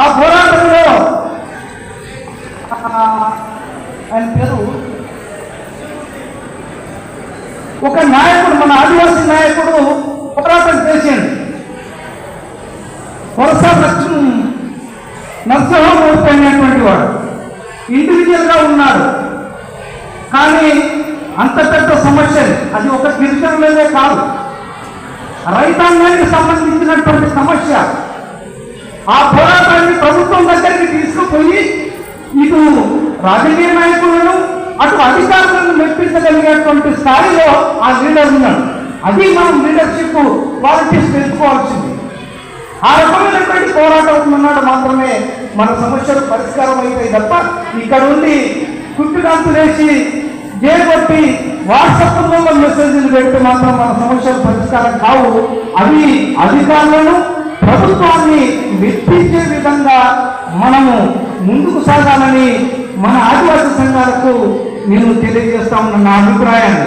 ఆ పోరాటంలో ఆయన పేరు ఒక నాయకుడు మన ఆదివాసీ నాయకుడు పోరాటం చేసిండు వరుస లక్ష్మీ నరసింహమూర్తి అనేటువంటి వాడు ఇండివిజువల్గా ఉన్నాడు. కానీ అంత పెద్ద సమస్య అది ఒక గిరిజనులనే కాదు. రైతాంగానికి సంబంధించినటువంటి సమస్య. ఆ పోరాటాన్ని ప్రభుత్వం దగ్గరికి తీసుకుపోయి ఇటు రాజకీయ నాయకులను అటు అధికారులను మెప్పించగలిగేటువంటి స్థాయిలో ఆ లీడర్ ఉన్నాడు. అది మనం లీడర్షిప్ క్వాలిటీస్ తెలుసుకోవాల్సింది. ఆ రకమైనటువంటి పోరాటం ఉన్నాడు మాత్రమే మన సమస్యలు పరిష్కారం అవుతాయి తప్ప ఇక్కడ ఉండి కుట్టుకాంతులేసి చేపట్టి వాట్సాప్లో మెసేజ్లు పెడితే మాత్రం మన సమస్యలు పరిష్కారం కావు. అవి అధికారులను ప్రభుత్వాన్ని మెప్పించే విధంగా మనము ముందుకు సాగాలని మన ఆదివాసీ సంఘాలకు నేను తెలియజేస్తా ఉన్న నా అభిప్రాయాన్ని.